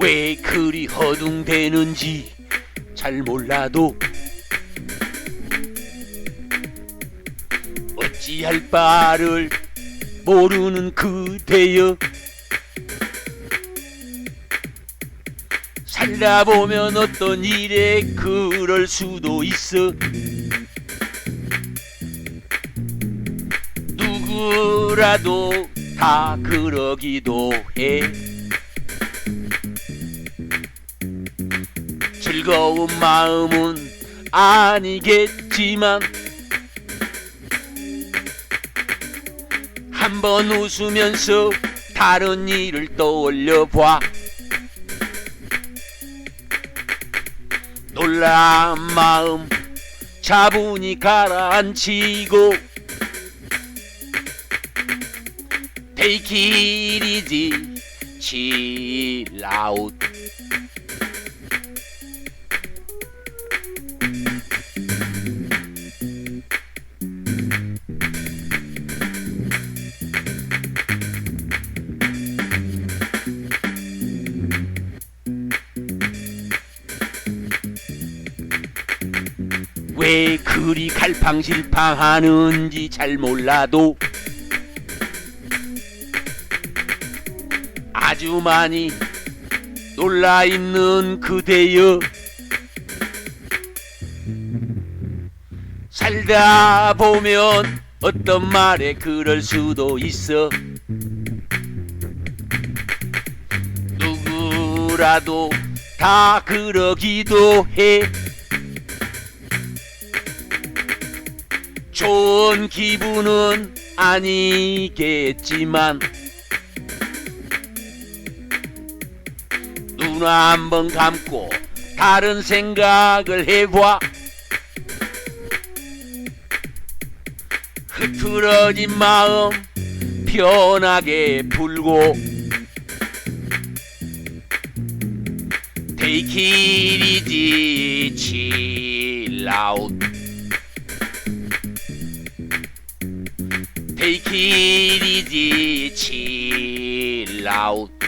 왜 그리 허둥대는지 잘 몰라도 어찌할 바를 모르는 그대여 살다 보면 어떤 일에 그럴 수도 있어. 누구라도 다 그러기도 해. 즐거운 마음은 아니겠지만 한번 웃으면서 다른 일을 떠올려 봐 놀란 마음 차분히 가라앉히고 Take it easy, chill out. 왜 그리 갈팡질팡하는지 잘 몰라도 아주 많이 놀라 있는 그대여 살다 보면 어떤 말에 그럴 수도 있어. 누구라도 다 그러기도 해 좋은 기분은 아니겠지만 눈 한번 감고 다른 생각을 해봐. 흐트러진 마음 편하게 풀고 Take it easy, chill out ফিরি দিয়েছি লাউত